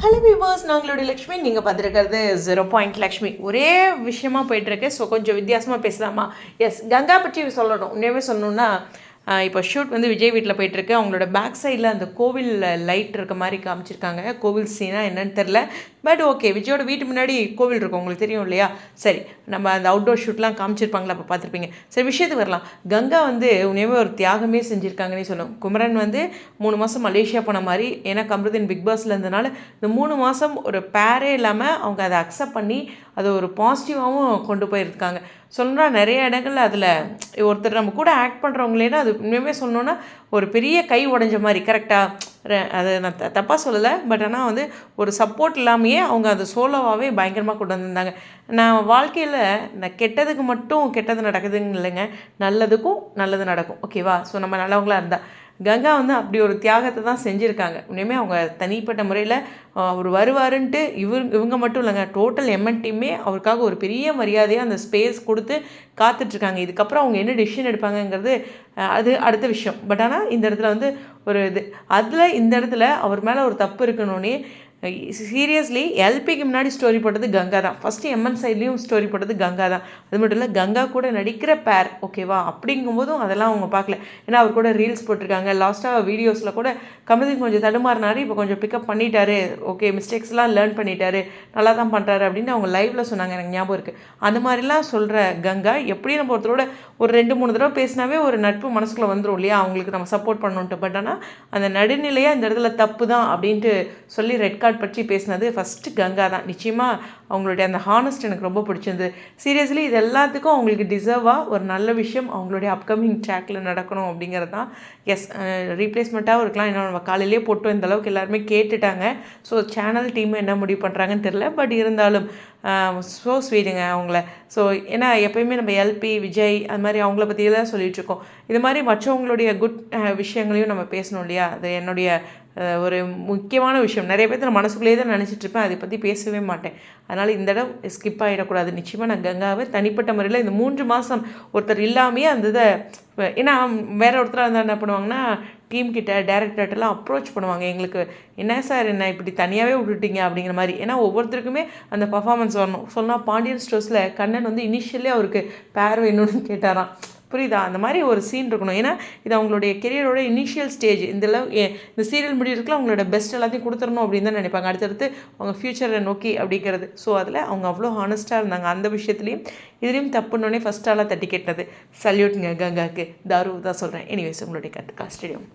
Hello viewers நாங்களுடைய Lakshmi நீங்கள் பார்த்துருக்கிறது zero point Lakshmi. ஒரே விஷயமா போயிட்டுருக்கு ஸோ கொஞ்சம் வித்தியாசமாக பேசலாமா? எஸ் கங்கா பற்றி சொல்லணும். உண்மையாகவே சொல்லணுன்னா இப்போ ஷூட் வந்து விஜய் வீட்டில் போயிட்டுருக்கு. அவங்களோட பேக் சைடில் அந்த கோவில் லைட் இருக்க மாதிரி காமிச்சிருக்காங்க. கோவில் சீனா என்னன்னு தெரில பட் ஓகே விஜயோட வீட்டு முன்னாடி கோவில் இருக்கும். உங்களுக்கு தெரியும் இல்லையா? சரி நம்ம அந்த அவுட்டோர் ஷூட்லாம் காமிச்சிருப்பாங்களா அப்போ பார்த்துருப்பீங்க. சரி விஷயத்துக்கு வரலாம். கங்கா வந்து உண்மையுமே ஒரு தியாகமே செஞ்சுருக்காங்கன்னே சொல்லணும். குமரன் வந்து மூணு மாதம் மலேசியா போன மாதிரி ஏன்னா கமருதீன் பிக் பாஸில் இருந்தனால இந்த மூணு மாதம் ஒரு பேரே இல்லாமல் அவங்க அதை அக்செப்ட் பண்ணி அதை ஒரு பாசிட்டிவாகவும் கொண்டு போயிருக்காங்க. சொல்கிறா நிறைய இடங்கள்ல அதில் ஒருத்தர் நம்ம கூட ஆக்ட் பண்ணுறவங்களேனா அது உண்மையுமே சொல்லணுன்னா ஒரு பெரிய கை உடைஞ்ச மாதிரி கரெக்டாக அது நான் த தப்பாக சொல்லலை பட் ஆனால் வந்து ஒரு சப்போர்ட் இல்லாமையே அவங்க அது சோலோவாகவே பயங்கரமாக கொண்டு வந்திருந்தாங்க. நான் வாழ்க்கையில் நான் கெட்டதுக்கு மட்டும் கெட்டது நடக்குதுங்க இல்லைங்க நல்லதுக்கும் நல்லது நடக்கும். ஓகேவா ஸோ நம்ம நல்லவங்களா இருந்தால் கங்கா வந்து அப்படி ஒரு தியாகத்தை தான் செஞ்சுருக்காங்க. உண்மையுமே அவங்க தனிப்பட்ட முறையில் அவர் வருவாருன்ட்டு இவர் இவங்க மட்டும் இல்லைங்க. டோட்டல் எம்என் டீமே அவருக்காக ஒரு பெரிய மரியாதையாக அந்த ஸ்பேஸ் கொடுத்து காத்துட்ருக்காங்க. இதுக்கப்புறம் அவங்க என்ன டிசிஷன் எடுப்பாங்கங்கிறது அது அடுத்த விஷயம். பட் ஆனால் இந்த இடத்துல வந்து ஒரு இது அதில் இந்த இடத்துல அவர் மேலே ஒரு தப்பு இருக்கணுன்னே சீரியஸ்லி எல்பிக்கு முன்னாடி ஸ்டோரி போட்டது கங்கா தான். ஃபஸ்ட்டு எம்என் சைட்லேயும் ஸ்டோரி போட்டது கங்கா தான். அது மட்டும் இல்லை கங்கா கூட நடிக்கிற பேர் ஓகேவா அப்படிங்கும்போதும் அதெல்லாம் அவங்க பார்க்கல. ஏன்னா அவர் கூட ரீல்ஸ் போட்டிருக்காங்க. லாஸ்ட்டாக வீடியோஸில் கூட கமதின் கொஞ்சம் தடுமாறினார் இப்போ கொஞ்சம் பிக்கப் பண்ணிட்டாரு. ஓகே மிஸ்டேக்ஸ்லாம் லேர்ன் பண்ணிட்டாரு. நல்லா தான் பண்ணுறாரு அப்படின்னு அவங்க லைவில் சொன்னாங்க. எனக்கு ஞாபகம் இருக்குது அந்த மாதிரிலாம் சொல்கிற கங்கா எப்படி நம்ம ஒருத்தரோட ஒரு ரெண்டு மூணு தடவை பேசினாவே ஒரு நட்பு மனசுக்குள்ளே வந்துடும் இல்லையா? அவங்களுக்கு நம்ம சப்போர்ட் பண்ணணுன்ட்டு பட் ஆனால் அந்த நடுநிலையாக இந்த இடத்துல தப்பு தான் அப்படின்ட்டு சொல்லி ரெட் ரெக்கார்ட் பற்றி பேசினது ஃபஸ்ட்டு கங்கா தான். நிச்சயமாக அவங்களுடைய அந்த ஹானஸ்ட் எனக்கு ரொம்ப பிடிச்சிருந்தது. சீரியஸ்லி இது எல்லாத்துக்கும் அவங்களுக்கு டிசர்வாக ஒரு நல்ல விஷயம் அவங்களுடைய அப்கமிங் ட்ராக்கில் நடக்கணும் அப்படிங்கிறது தான். எஸ் ரீப்ளேஸ்மெண்ட்டாக இருக்கலாம். என்ன நம்ம காலையிலேயே போட்டோம். இந்த அளவுக்கு எல்லாருமே கேட்டுட்டாங்க. ஸோ சேனல் டீம் என்ன முடிவு பண்ணுறாங்கன்னு தெரில பட் இருந்தாலும் ஸோ ஸ்வீடுங்க அவங்கள. ஸோ ஏன்னா எப்பயுமே நம்ம எல்பி விஜய் அது மாதிரி அவங்கள பற்றியெல்லாம் தான் இது மாதிரி மற்றவங்களுடைய குட் விஷயங்களையும் நம்ம பேசணும் இல்லையா? அது என்னுடைய ஒரு முக்கியமான விஷயம். நிறைய பேர் நான் மனசுக்குள்ளேயே தான் நினச்சிட்டு இருப்பேன் அதை பற்றி பேசவே மாட்டேன். அதனால் இந்த இடம் ஸ்கிப் ஆகிடக்கூடாது நிச்சயமாக நான் கங்காவை தனிப்பட்ட முறையில் இந்த மூன்று மாதம் ஒருத்தர் இல்லாமையே அந்த இதை ஏன்னா வேறு ஒருத்தராக இருந்தால் என்ன பண்ணுவாங்கன்னா டீம் கிட்ட டேரக்டர்கிட்டலாம் அப்ரோச் பண்ணுவாங்க. எங்களுக்கு என்ன சார் என்ன இப்படி தனியாகவே விட்டுட்டீங்க? அப்படிங்கிற மாதிரி. ஏன்னா ஒவ்வொருத்தருக்குமே அந்த பர்ஃபார்மன்ஸ் வரணும். சொன்னால் பாண்டியன் ஸ்டோர்ஸில் கண்ணன் வந்து இனிஷியலே அவருக்கு பேர் வேணும்னு கேட்டாராம். புரியுதா? அந்த மாதிரி ஒரு சீன் இருக்கணும். ஏன்னா இது அவங்களுடைய கெரியரோட இனிஷியல் ஸ்டேஜ் இந்த இந்த சீரியல் முடிவுக்குள்ள அவங்களோட பெஸ்ட் எல்லாத்தையும் கொடுத்துடணும் அப்படின்னு தான் நினைப்பாங்க. அடுத்தடுத்து அவங்க ஃப்யூச்சரை நோக்கி அப்படிங்கிறது. ஸோ அதில் அவங்க அவ்வளோ ஹானஸ்ட்டாக இருந்தாங்க. அந்த விஷயத்துலையும் இதுலேயும் தப்புன்னொடனே ஃபஸ்ட் ஆளாக தட்டி கேட்டது சல்யூட்ங்க கங்காக்கு. தாரு தான் சொல்கிறேன் எனிவேஸ் உங்களுடைய கருத்து ஸ்டேடியம்